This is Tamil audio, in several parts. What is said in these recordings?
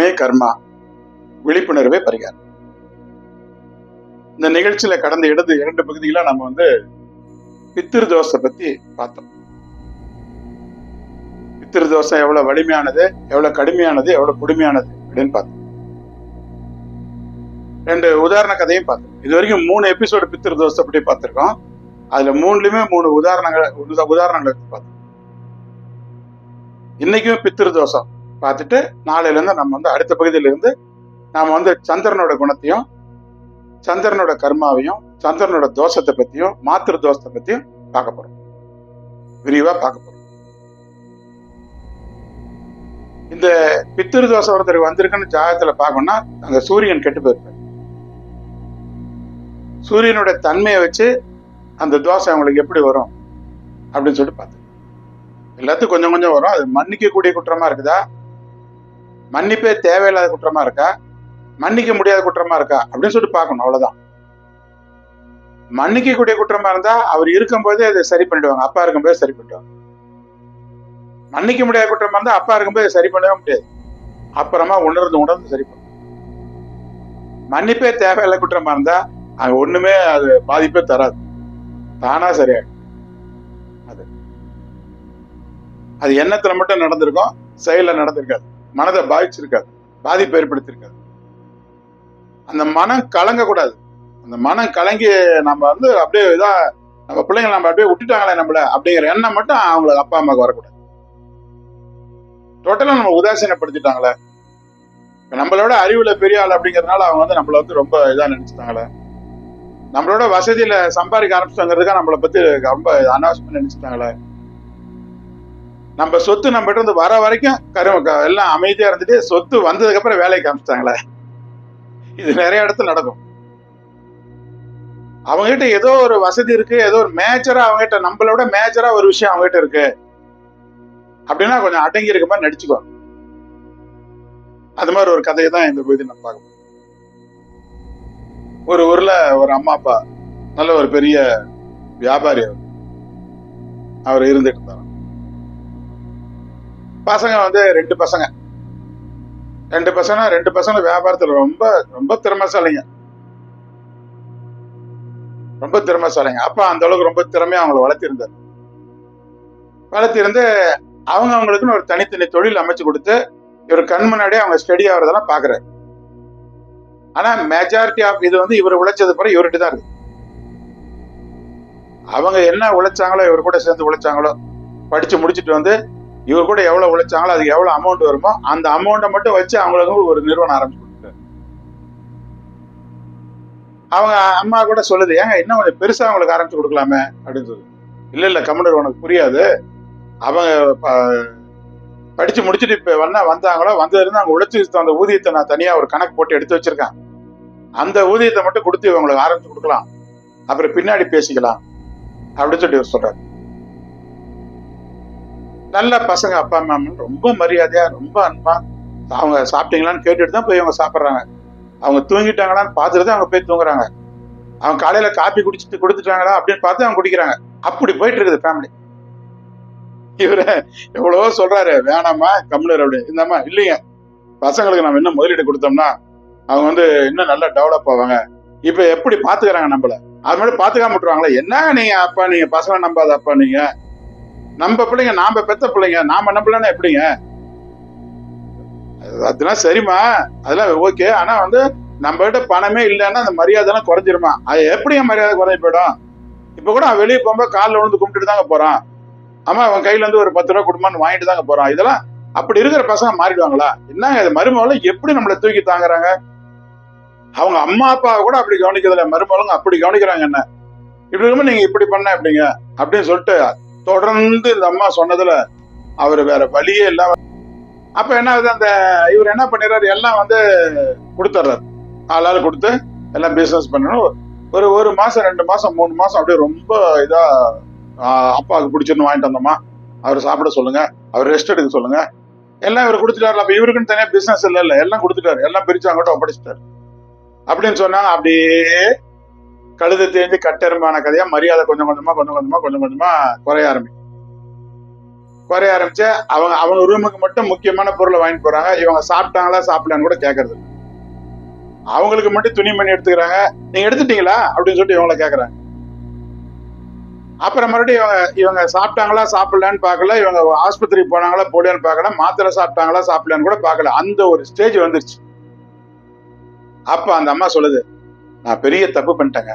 வணக்கம் கர்மா. விழிப்புணர்வே பரிகாரம். இந்த நிகழ்ச்சியில கடந்த இடது இரண்டு பகுதிகளா நம்ம வந்து பித்திரு தோசை பத்தி பார்த்தோம். பித்திரு தோசை எவ்வளவு வலிமையானது எவ்வளவு கடுமையானது எவ்வளவு கொடுமையானது அப்படின்னு பார்த்தோம். ரெண்டு உதாரண கதையும் பார்த்தோம். இது வரைக்கும் மூணு எபிசோடு பித்திரு தோசை பற்றி பார்த்திருக்கோம். அதுல மூணுலயுமே மூணு உதாரணங்களை உத- உதாரணங்களை பார்த்தோம். இன்னைக்கும் பித்திரு தோஷம் பார்த்துட்டு நாளையில இருந்து நம்ம வந்து அடுத்த பகுதியில இருந்து நாம வந்து சந்திரனோட குணத்தையும் சந்திரனோட கர்மாவையும் சந்திரனோட தோஷத்தை பத்தியும் மாத்திரு தோஷத்தை பத்தியும் பார்க்க போறோம். விரிவா பார்க்க போறோம். இந்த பித்திரு தோஷம் ஒருத்தர் வந்திருக்குன்னு ஜாதகத்துல பார்க்கணும்னா அந்த சூரியன் கெட்டு போயிருப்பார். சூரியனோட தன்மையை வச்சு அந்த தோசை அவங்களுக்கு எப்படி வரும் அப்படின்னு சொல்லிட்டு பார்த்து எல்லாத்துக்கும் கொஞ்சம் கொஞ்சம் வரும். அது மன்னிக்கக்கூடிய குற்றமா இருக்குதா? மன்னிப்பே தேவையில்லாத குற்றமா இருக்கா? மன்னிக்க முடியாத குற்றமா இருக்கா? அப்படின்னு சொல்லிட்டு பார்க்கணும் அவ்வளவுதான். மன்னிக்கக்கூடிய குற்றமா இருந்தா அவர் இருக்கும்போதே அதை சரி பண்ணிடுவாங்க. அப்பா இருக்கும்போதே சரி பண்ணிடுவாங்க. மன்னிக்க முடியாத குற்றமா இருந்தா அப்பா இருக்கும்போது சரி பண்ணவே முடியாது. அப்புறமா உணர்ந்து உணர்ந்து சரி பண்ணும் மன்னிப்பே தேவையில்லை குற்றமா இருந்தா அங்க ஒண்ணுமே அது பாதிப்பே தராது. தானா சரியாயிடும். அது. அது எண்ணத்துல மட்டும் நடந்திருக்கும் செயல நடந்திருக்காது. மனதை பாதிச்சிருக்காது. பாதிப்பு ஏற்படுத்தியிருக்காது. அந்த மனம் கலங்க கூடாது அந்த மனம் கலங்கி நம்ம வந்து அப்படியே இதா நம்ம பிள்ளைங்க நம்ம அப்படியே விட்டுட்டாங்களே நம்மள அப்படிங்கிற எண்ணம் மட்டும் அவங்களுக்கு அப்பா அம்மாவுக்கு வரக்கூடாது. டோட்டலா நம்ம உதாசீனப்படுத்திட்டாங்களே. நம்மளோட அறிவுல பெரிய ஆள் அப்படிங்கிறதுனால அவங்க வந்து நம்மள வந்து ரொம்ப இதா நினைச்சிட்டாங்களே. நம்மளோட வசதியில சம்பாதிக்க ஆரம்பிச்சாங்கிறதுக்காக நம்மளை பத்தி ரொம்ப அனாவசியமா நினைச்சிட்டாங்களே. நம்ம சொத்து நம்ம கிட்ட இருந்து வர வரைக்கும் கரும எல்லாம் அமைதியா இருந்துட்டு சொத்து வந்ததுக்கு அப்புறம் வேலைக்கு காமிச்சிட்டாங்களே. இது நிறைய இடத்துல நடக்கும். அவங்க கிட்ட ஏதோ ஒரு வசதி இருக்கு ஏதோ ஒரு மேஜரா அவங்க கிட்ட நம்மளோட மேஜரா ஒரு விஷயம் அவங்க கிட்ட இருக்கு. அப்படின்னா கொஞ்சம் அடங்கி இருக்க மாதிரி நடிச்சுக்கோ. அது மாதிரி ஒரு கதையை தான் இந்த பகுதி நம்ம பார்க்க ஒரு ஊர்ல ஒரு அம்மா அப்பா நல்ல ஒரு பெரிய வியாபாரி அவர். அவர் இருந்துட்டு இருந்தார். பசங்க வந்து ரெண்டு பசங்க. ரெண்டு பசங்க ரெண்டு பசங்க வியாபாரத்துல ரொம்ப ரொம்ப திறமைசாலிங்க. ரொம்ப திறமைசாலிங்க. அப்போ அந்த அளவுக்கு ரொம்ப திறமையா அவங்கள வளர்த்திருந்தார். வளர்த்திருந்து அவங்க அவங்களுக்குன்னு ஒரு தனித்தனி தொழில் அமைச்சு கொடுத்து இவர் கண் முன்னாடியே அவங்க ஸ்டடி ஆகிறதெல்லாம் பாக்குறாரு. ஆனா மெஜாரிட்டி ஆஃப் இது வந்து இவர் உழைச்சது பிறகு இவர்கிட்ட தான் இருக்கு. அவங்க என்ன உழைச்சாங்களோ இவர் கூட சேர்ந்து உழைச்சாங்களோ படிச்சு முடிச்சுட்டு வந்து இவர் கூட எவ்வளவு உழைச்சாங்களோ அதுக்கு எவ்வளவு அமௌண்ட் வருமோ அந்த அமௌண்ட்டை மட்டும் வச்சு அவங்களுக்கு ஒரு நிறுவனம் ஆரம்பிச்சு கொடுத்தாரு அவங்க அம்மா கூட சொல்லுது ஏங்க இன்னும் கொஞ்சம் பெருசா அவங்களுக்கு ஆரம்பிச்சு கொடுக்கலாமே? அப்படின்னு சொல்லு. இல்ல இல்ல கம்யூனர் உனக்கு புரியாது. அவங்க படித்து படிச்சு முடிச்சுட்டு இப்ப வந்தா வந்தாங்களோ வந்ததுலேருந்து அவங்க உழைச்சி அந்த ஊதியத்தை நான் தனியா ஒரு கணக்கு போட்டு எடுத்து வச்சிருக்கேன். அந்த ஊதியத்தை மட்டும் கொடுத்து இவங்களுக்கு ஆரம்பிச்சு கொடுக்கலாம். அப்புறம் பின்னாடி பேசிக்கலாம். அப்படின்னு சொல்லி இவர் சொல்றாரு. நல்ல பசங்க அப்பா அம்மா ரொம்ப மரியாதையா ரொம்ப அன்பா அவங்க சாப்பிட்டீங்களான்னு கேட்டுட்டு தான் போய் அவங்க சாப்பிட்றாங்க. அவங்க தூங்கிட்டாங்களான்னு பார்த்துட்டு தான் அவங்க போய் தூங்குறாங்க. அவங்க காலையில காப்பி குடிச்சிட்டு கொடுத்துட்டாங்களா அப்படின்னு பார்த்து அவங்க குடிக்கிறாங்க. அப்படி போயிட்டு இருக்குது ஃபேமிலி இவரு எவ்வளவோ சொல்றாரு வேணாமா கம்முனர் அப்படி இந்தாம்மா இல்லைங்க. பசங்களுக்கு நம்ம இன்னும் முதலீடு கொடுத்தோம்னா அவங்க வந்து இன்னும் நல்லா டெவலப் ஆவாங்க. இப்ப எப்படி பாத்துக்கிறாங்க நம்மள? அது மாதிரி பாத்துக்காம விட்டுருவாங்களே. என்ன நீங்க அப்பா நீங்க பசங்களை நம்பாத அப்பா நீங்க? நம்ம பிள்ளைங்க நாம பெத்த பிள்ளைங்க நாம நம்பலன்னா எப்படிங்க? அது- அதெல்லாம் சரிம்மா. அதெல்லாம் ஓகே ஆனா வந்து நம்ம கிட்ட பணமே இல்லைன்னா அந்த மரியாதை எல்லாம் குறைஞ்சிருமா? அது எப்படிங்க மரியாதை குறைஞ்சு போயிடும்? இப்ப கூட அவன் வெளியே போகும்போது காலில் விழுந்து கும்பிட்டுட்டு தாங்க போறான். ஆமா அவன் கையில இருந்து ஒரு பத்து ரூபா கொடுமான்னு வாங்கிட்டு தாங்க போறான். இதெல்லாம் அப்படி இருக்கிற பசங்க மாறிடுவாங்களா? என்னங்க இது மருமகளும் எப்படி நம்மளை தூக்கி தாங்குறாங்க? அவங்க அம்மா அப்பாவை கூட அப்படி கவனிக்கிறதில்ல. மருமகளும் அப்படி கவனிக்கிறாங்க என்ன? இப்படி இருக்கும்போது நீங்க இப்படி பண்ண எப்படிங்க? அப்படின்னு சொல்லிட்டு தொடர்ந்து இந்த அம்மா சொன்னதுல அவர் வேற வழியே இல்லாம அப்ப என்ன ஆகுது? அந்த இவர் என்ன பண்ணிடுறாரு? எல்லாம் வந்து கொடுத்துட்றாரு. ஆளாள் கொடுத்து எல்லாம் பிசினஸ் பண்ணணும். ஒரு ஒரு மாசம் ரெண்டு மாசம் மூணு மாசம் அப்படியே ரொம்ப இதா அப்பாவுக்கு பிடிச்சிருந்து வாங்கிட்டு வந்தோமா? அவர் சாப்பிட சொல்லுங்க. அவர் ரெஸ்ட் எடுக்க சொல்லுங்க. எல்லாம் இவர் கொடுத்துட்டாரு அப்ப இவருக்குன்னு தனியா பிசினஸ் இல்லை இல்லை. எல்லாம் கொடுத்துட்டாரு. எல்லாம் பிரிச்சு அங்கிட்ட ஒப்படைச்சிட்டாரு. அப்படின்னு சொன்னாங்க அப்படியே கழுத தேஞ்சு கட்டெரும்பான கதையா மரியாதை கொஞ்சம் கொஞ்சமா கொஞ்சம் கொஞ்சமா கொஞ்சம் கொஞ்சமா குறைய ஆரம்பிக்கும். குறைய ஆரம்பிச்சு அவங்க அவங்க ரூமுக்கு மட்டும் முக்கியமான பொருளை வாங்கிட்டு போறாங்க. இவங்க சாப்பிட்டாங்களா சாப்பிடலான்னு கூட கேட்கறது அவங்களுக்கு மட்டும் துணிமணி எடுத்துக்கிறாங்க. நீங்க எடுத்துட்டீங்களா? அப்படின்னு சொல்லிட்டு இவங்கள கேக்குறாங்க. அப்புறம் மறுபடியும் இவங்க இவங்க சாப்பிட்டாங்களா சாப்பிடலான்னு பார்க்கல. இவங்க ஆஸ்பத்திரி போனாங்களா போலியான்னு பார்க்கல. மாத்திரை சாப்பிட்டாங்களா சாப்பிடலான்னு கூட பார்க்கல. அந்த ஒரு ஸ்டேஜ் வந்துருச்சு. அப்ப அந்த அம்மா சொல்லுது நான் பெரிய தப்பு பண்ணிட்டேங்க.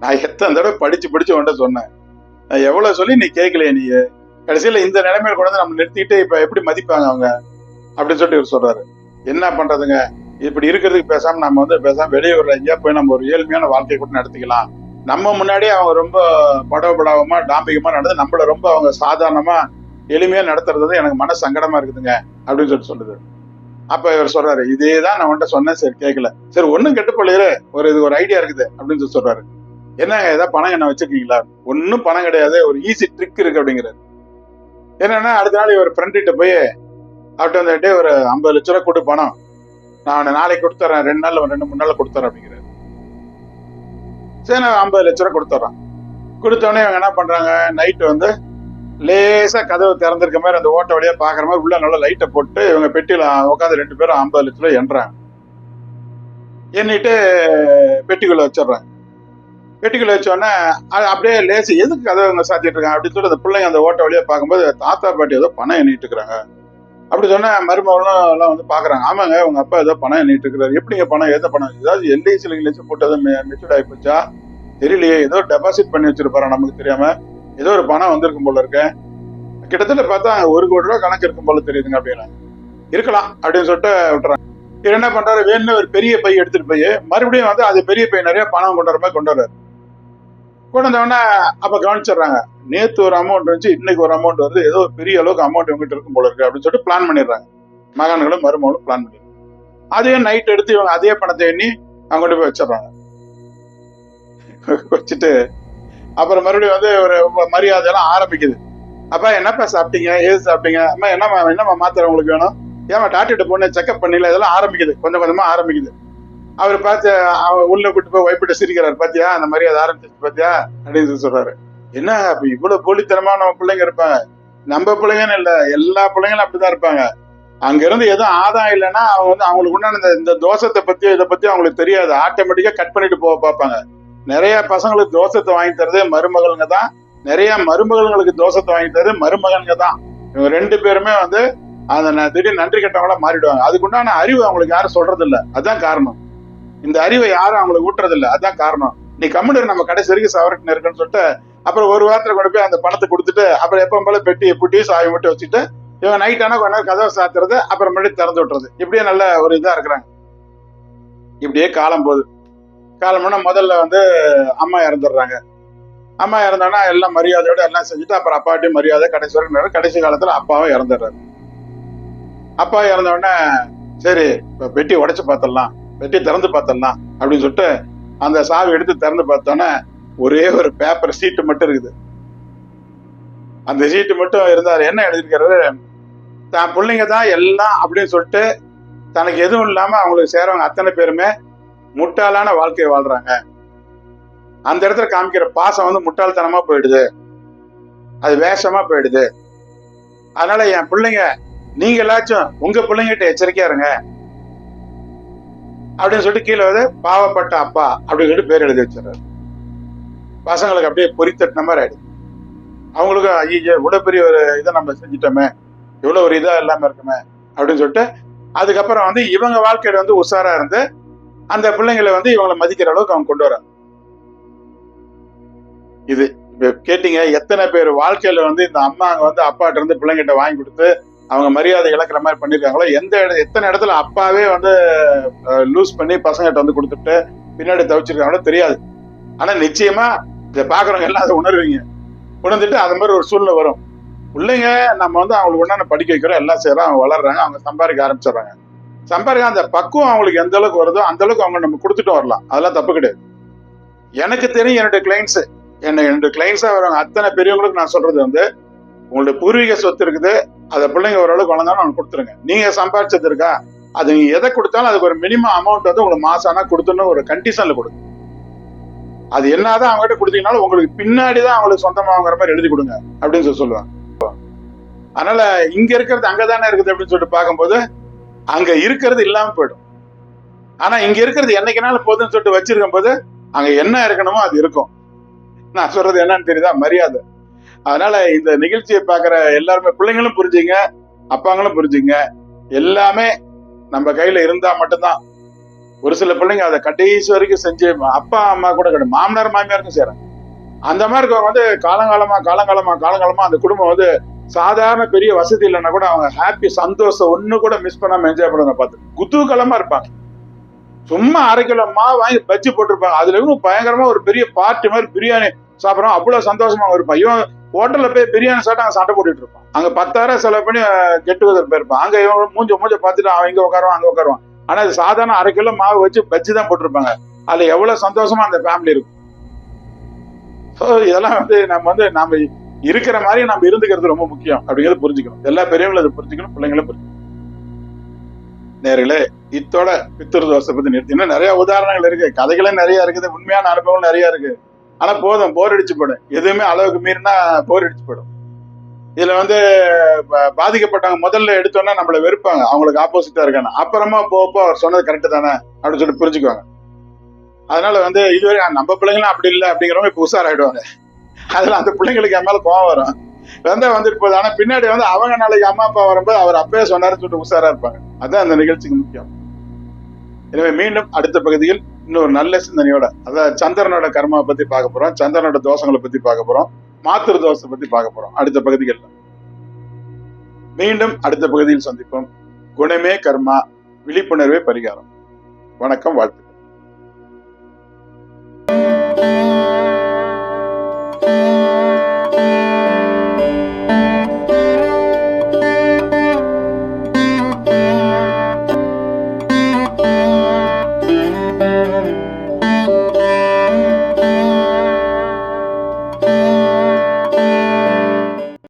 நான் எத்தனை தடவை படிச்சு படிச்சு உன்ட்ட சொன்னேன். நான் எவ்வளவு சொல்லி நீ கேட்கலையே நீ. கடைசியில இந்த நிலைமையில கொண்டு வந்து நம்ம நிறுத்திட்டு இப்ப எப்படி மதிப்பாங்க அவங்க? அப்படின்னு சொல்லிட்டு இவர் சொல்றாரு. என்ன பண்றதுங்க? இப்படி இருக்கிறதுக்கு பேசாம நம்ம வந்து பேசாம வெளியூர்ல எங்கேயா போய் நம்ம ஒரு ஏழ்மையான வாழ்க்கையை கூட நடத்திக்கலாம். நம்ம முன்னாடியே அவங்க ரொம்ப படவபடாவமா டாம்பிகமா நடந்து நம்மள ரொம்ப அவங்க சாதாரணமா எளிமையா நடத்துறது எனக்கு மன சங்கடமா இருக்குதுங்க அப்படின்னு சொல்லிட்டு சொல்லுது. அப்ப இவர் சொல்றாரு இதே தான் நான் உன்கிட்ட சொன்னேன் சரி கேட்கல. சரி ஒன்னும் கெட்டு போலையே ஒரு இது ஒரு ஐடியா இருக்குது அப்படின்னு சொல்லி சொல்றாரு. என்னங்க ஏதாவது பணம் என்ன வச்சிருக்கீங்களா? ஒன்னும் பணம் கிடையாது ஒரு ஈஸி ட்ரிக் இருக்கு அப்படிங்கிறாரு. என்னன்னா அடுத்த நாள் இவர் ஃப்ரெண்ட்கிட்ட போய் அவர்கிட்ட வந்துட்டு ஒரு ஐம்பது லட்ச ரூபா கொடு பணம். நான் நாளைக்கு கொடுத்துறேன் ரெண்டு நாள் ரெண்டு மூணு நாள் கொடுத்துறேன் அப்படிங்கிறாரு. சரி நான் ஐம்பது லட்ச ரூபா கொடுத்துட்றேன் கொடுத்தோடனே இவங்க என்ன பண்றாங்க? நைட்டு வந்து லேசா கதவு திறந்திருக்க மாதிரி அந்த ஓட்ட வழியா பாக்குற மாதிரி உள்ள நல்லா லைட்டை போட்டு இவங்க பெட்டியில உட்காந்து ரெண்டு பேரும் ஐம்பது லட்ச ரூபா எண்றாங்க எண்ணிட்டு பெட்டிக்குள்ள வச்சிடுறாங்க. பெட்டிக்குள்ள வச்சோடனே அது அப்படியே லேசு எதுக்கு கதவை சாத்திட்டு இருக்காங்க? அப்படின்னு சொல்லிட்டு அந்த பிள்ளைங்க அந்த ஓட்ட வழியாக பார்க்கும்போது தாத்தா பாட்டி ஏதோ பணம் எண்ணிட்டு இருக்கிறாங்க அப்படி சொன்னா மருமகளும் எல்லாம் வந்து பாக்குறாங்க ஆமாங்க உங்க அப்பா ஏதோ பணம் எண்ணிட்டு இருக்கிறாரு எப்படிங்க பணம் ஏதோ பணம்? ஏதாவது எல்ஐசியில் கிழிச்சு போட்டது மெச்சூர்ட் ஆகி போச்சா? தெரியலையே ஏதோ டெபாசிட் பண்ணி வச்சிருப்பாரா நமக்கு தெரியாம? ஏதோ ஒரு பணம் வந்திருக்கும் போல இருக்கேன் கிட்டத்தட்ட பார்த்தா ஒரு கோடி ரூபா கணக்கு இருக்கும் போல தெரியுதுங்க அப்படின்னா இருக்கலாம் அப்படின்னு சொல்லிட்டு விட்டுறாங்க. இவர் என்ன பண்றாரு? வேணும்னு ஒரு பெரிய பை எடுத்துட்டு போய் மறுபடியும் வந்து அது பெரிய பை நிறைய பணம் கொண்டு வர மாதிரி கொண்டு வர்றாரு. கொண்டு வந்தவொடனே அப்ப கவனிச்சிடுறாங்க. நேத்து ஒரு அமௌண்ட் வந்துச்சு இன்னைக்கு ஒரு அமௌண்ட் வருது. ஏதோ ஒரு பெரிய அளவுக்கு அமௌண்ட் இவங்ககிட்ட இருக்கும் போல இருக்கு அப்படின்னு சொல்லிட்டு பிளான் பண்ணிடுறாங்க. மகன்களும் மருமகளும் பிளான் பண்ணிடுறாங்க. அதே நைட் எடுத்து இவங்க அதே பணத்தை எண்ணி அவங்க கொண்டு போய் வச்சிடுறாங்க. வச்சுட்டு அப்புறம் மறுபடியும் வந்து ஒரு மரியாதை எல்லாம் ஆரம்பிக்குது. அப்பா என்னப்பா சாப்பிட்டீங்க? ஏது சாப்பிட்டீங்க? அம்மா என்னம்மா என்னம்மா மாத்திரை உங்களுக்கு வேணும்? ஏமா டாக்டர்கிட்ட போன செக்அப் பண்ணல இதெல்லாம் ஆரம்பிக்குது. கொஞ்சம் கொஞ்சமா ஆரம்பிக்குது. அவர் பார்த்து அவர் உள்ள கூட்டு போய் வைப்பிட்டு சிரிக்கிறார். பாத்தியா? அந்த மாதிரி அதை ஆரம்பிச்சிச்சு பாத்தியா? அப்படின்னு சொல்றாரு. என்ன அப்ப இவ்வளவு போலித்தனமா நம்ம பிள்ளைங்க இருப்பாங்க? நம்ம பிள்ளைங்கன்னு இல்ல எல்லா பிள்ளைங்களும் அப்படிதான் இருப்பாங்க. அங்க இருந்து எதுவும் ஆதாயம் இல்லைன்னா அவங்க வந்து அவங்களுக்கு உண்டான இந்த- இந்த தோஷத்தை பத்தியோ இதை பத்தி அவங்களுக்கு தெரியாது. ஆட்டோமேட்டிக்கா கட் பண்ணிட்டு போக பார்ப்பாங்க. நிறைய பசங்களுக்கு தோஷத்தை வாங்கி தரது மருமகளுங்க தான். நிறைய மருமகளுங்களுக்கு தோஷத்தை வாங்கி தரது மருமகனுங்க தான். இவங்க ரெண்டு பேருமே வந்து அந்த ந- திடீர் நன்றி கெட்டவங்களா மாறிடுவாங்க. அதுக்குண்டான அறிவு அவங்களுக்கு யாரும் சொல்றது இல்லை அதுதான் காரணம். இந்த அறிவை யாரும் அவங்களுக்கு ஊட்டுறது இல்ல அதான் காரணம். நீ கம்முனர் நம்ம கடைசி வரைக்கும் சவரட்டின இருக்குன்னு சொல்லிட்டு அப்புறம் ஒரு வாரத்துல கொண்டு போய் அந்த பணத்தை கொடுத்துட்டு அப்புறம் எப்போ போல பெட்டி புட்டி சாவி மட்டும் வச்சுட்டு இவங்க நைட் ஆனா கொஞ்ச நேரம் கதவை சாத்துறது அப்புறம் மறுபடியும் திறந்து விட்டுறது. இப்படியே நல்ல ஒரு இதா இருக்கிறாங்க. இப்படியே காலம் போகுது. காலம் போனா முதல்ல வந்து அம்மா இறந்துடுறாங்க. அம்மா இறந்தோன்னா எல்லாம் மரியாதையோட எல்லாம் செஞ்சுட்டு அப்புறம் அப்பாட்டையும் மரியாதை கடைசி வரைக்கும் கடைசி காலத்துல அப்பாவும் இறந்துடுறாரு. அப்பா இறந்த சரி இப்போ பெட்டி உடச்சு பார்த்துடலாம். வெட்டி திறந்து பார்த்துடலாம் அப்படின்னு சொல்லிட்டு அந்த சாவி எடுத்து திறந்து பார்த்தோன்னே ஒரே ஒரு பேப்பர் சீட்டு மட்டும் இருக்குது. அந்த சீட்டு மட்டும் இருந்தார். என்ன எழுதியிருக்காரு தான் பிள்ளைங்க தான் எல்லாம் அப்படின்னு சொல்லிட்டு தனக்கு எதுவும் இல்லாமல் அவங்களுக்கு சேரவங்க அத்தனை பேருமே முட்டாளான வாழ்க்கையை வாழ்றாங்க. அந்த இடத்துல காமிக்கிற பாசம் வந்து முட்டாள்தனமா போயிடுது. அது வேஷமா போயிடுது. அதனால என் பிள்ளைங்க நீங்க எல்லாச்சும் உங்க பிள்ளைங்கிட்ட எச்சரிக்கையா இருங்க. அப்படின்னு சொல்லிட்டு கீழே வந்து பாவப்பட்ட அப்பா அப்படின்னு சொல்லிட்டு பேர் எழுதி வச்சிடறாரு. பசங்களுக்கு அப்படியே பொறித்தட்டின மாதிரி ஆயிடுது. அவங்களுக்கும் ஐயோ இவ்வளோ பெரிய ஒரு இதை நம்ம செஞ்சிட்டோமே இவ்வளோ ஒரு இதாக இல்லாமல் இருக்குமே அப்படின்னு சொல்லிட்டு அதுக்கப்புறம் வந்து இவங்க வாழ்க்கையில வந்து உஷாரா இருந்து அந்த பிள்ளைங்களை வந்து இவங்களை மதிக்கிற அளவுக்கு அவங்க கொண்டு வராங்க. இது கேட்டீங்க எத்தனை பேர் வாழ்க்கையில வந்து இந்த அம்மா அங்க வந்து அப்பாட்ட இருந்து பிள்ளைங்கிட்ட வாங்கி கொடுத்து அவங்க மரியாதை இழக்கிற மாதிரி பண்ணிருக்காங்களோ எந்த எத்தனை இடத்துல அப்பாவே வந்து லூஸ் பண்ணி பசங்கிட்ட வந்து கொடுத்துட்டு பின்னாடி தவிச்சிருக்காங்களோ தெரியாது. ஆனா நிச்சயமா இதை பாக்குறவங்க எல்லாம் அதை உணர்வீங்க. உணர்ந்துட்டு அது மாதிரி ஒரு சூழ்நிலை வரும். பிள்ளைங்க நம்ம வந்து அவங்களுக்கு உண்டான படிக்க வைக்கிறோம் எல்லாம் செய்யறோம் அவங்க வளர்றாங்க அவங்க சம்பாதிக்க ஆரம்பிச்சிடுறாங்க. சம்பாதிக்க அந்த பக்குவம் அவங்களுக்கு எந்த அளவுக்கு வருதோ அந்த அளவுக்கு அவங்க நம்ம கொடுத்துட்டு வரலாம். அதெல்லாம் தப்பு கிடையாது. எனக்கு தெரியும் என்னுடைய கிளைண்ட்ஸ் என்ன என்னுடைய கிளைண்ட்ஸா வரவங்க அத்தனை பெரியவங்களுக்கு நான் சொல்றது வந்து உங்களுடைய பூர்வீக சொத்து இருக்குது அதை பிள்ளைங்க ஓரளவுக்கு வளர்ந்தாலும் அவனுக்கு கொடுத்துருங்க. நீங்க சம்பாதிச்சது இருக்கா? அது நீங்க எதை கொடுத்தாலும் அதுக்கு ஒரு மினிமம் அமௌண்ட் வந்து உங்களுக்கு மாசம் ஆனா கொடுத்துன்னு ஒரு கண்டிஷன்ல கொடுங்க அது என்னதான் அவங்ககிட்ட கொடுத்தீங்கனாலும் உங்களுக்கு பின்னாடி தான் அவங்களுக்கு சொந்தமாகங்கிற மாதிரி எழுதி கொடுங்க அப்படின்னு சொல்லி சொல்லுவாங்க. அதனால இங்க இருக்கிறது அங்கதானே இருக்குது அப்படின்னு சொல்லிட்டு பார்க்கும்போது அங்க இருக்கிறது இல்லாம போயிடும். ஆனா இங்க இருக்கிறது என்னைக்குனாலும் போதுன்னு சொல்லிட்டு வச்சிருக்கும் போது அங்க என்ன இருக்கணுமோ அது இருக்கும். நான் சொல்றது என்னன்னு தெரியுதா? மரியாதை. அதனால இந்த நிகழ்ச்சியை பார்க்குற எல்லாருமே பிள்ளைங்களும் புரிஞ்சுங்க அப்பாங்களும் புரிஞ்சுங்க. எல்லாமே நம்ம கையில இருந்தா மட்டும்தான். ஒரு சில பிள்ளைங்க அதை கடைசி வரைக்கும் செஞ்சு அப்பா அம்மா கூட கிடையாது மாமனார் மாமியாருக்கும் செய்றாங்க அந்த மாதிரி இருக்கவங்க வந்து காலங்காலமா காலங்காலமா காலங்காலமா அந்த குடும்பம் வந்து சாதாரண பெரிய வசதி இல்லைன்னா கூட அவங்க ஹாப்பி சந்தோஷம் ஒண்ணு கூட மிஸ் பண்ணாம என்ஜாய் பண்ணுவாங்க பார்த்து குதூகலமா இருப்பாங்க. சும்மா அரை கிலோ மாவு வாங்கி பஜ்ஜி போட்டிருப்பாங்க. அதுல இவங்க பயங்கரமா ஒரு பெரிய பார்ட்டி மாதிரி பிரியாணி சாப்பிட்றோம் அவ்வளவு சந்தோஷமா இருப்பான். இவன் ஹோட்டலில் போய் பிரியாணி சாப்பிட்டு அங்கே சண்டை போட்டுட்டு இருப்பான். அங்கே பத்தாயிரம் செலவு பண்ணி கெட்டு கதர் போயிருப்பான் அங்கே இவன் மூஞ்ச மூஞ்ச பார்த்துட்டு அவன் இங்கே உட்காருவான் அங்கே உட்காருவான். ஆனால் அது சாதாரண அரை கிலோ மாவு வச்சு பஜ்ஜி தான் போட்டிருப்பாங்க. அதில் எவ்வளோ சந்தோஷமா அந்த ஃபேமிலி இருக்கும். ஸோ இதெல்லாம் வந்து நம்ம வந்து நம்ம இருக்கிற மாதிரி நம்ம இருந்துக்கிறது ரொம்ப முக்கியம். அப்படிங்கிறத புரிஞ்சுக்கணும். எல்லா பெரியவங்களும் அதை புரிஞ்சுக்கணும் பிள்ளைங்களும் புரிஞ்சுக்கணும். நேர்களே இத்தோட பித்திரு தோசை பத்தி நிறுத்தி. இன்னும் நிறைய உதாரணங்கள் இருக்கு. கதைகளும் நிறைய இருக்குது. உண்மையான அனுபவம் நிறைய இருக்கு. ஆனா போதும் போர் அடிச்சு போயிடும் எதுவுமே அளவுக்கு மீறினா போர் அடிச்சு போயிடும் இதுல வந்து பாதிக்கப்பட்டவங்க முதல்ல எடுத்தோன்னா நம்மளை வெறுப்பாங்க. அவங்களுக்கு ஆப்போசிட்டா இருக்காங்க. அப்புறமா போப்போ அவர் சொன்னது கரெக்டு தானே? அப்படின்னு சொல்லிட்டு புரிஞ்சுக்குவாங்க. அதனால வந்து இதுவரை நம்ம பிள்ளைங்களும் அப்படி இல்லை அப்படிங்கிறவங்க இப்போ உஷாராயிடுவாங்க. அதுல அந்த பிள்ளைங்களுக்கு என் மேல கோவம் வரும். வந்தா வந்துட்டு போகுது. ஆனா பின்னாடி வந்து அவங்க நாளைக்கு அம்மா அப்பா வரும்போது அவர் அப்பவே சொன்னாருன்னு சொல்லிட்டு உஷாரா இருப்பாங்க. அதுதான் அந்த நிகழ்ச்சிக்கு முக்கியம். எனவே மீண்டும் அடுத்த பகுதியில் இன்னொரு நல்ல சிந்தனையோட அதாவது சந்திரனோட கர்மாவை பத்தி பார்க்க போறோம் சந்திரனோட தோஷங்களை பத்தி பார்க்க போறோம் மாத்திரு தோஷத்தை பத்தி பார்க்க போறோம். அடுத்த பகுதிகளில் மீண்டும் அடுத்த பகுதியில் சந்திப்போம். குணமே கர்மா விழிப்புணர்வே பரிகாரம். வணக்கம் வாழ்த்து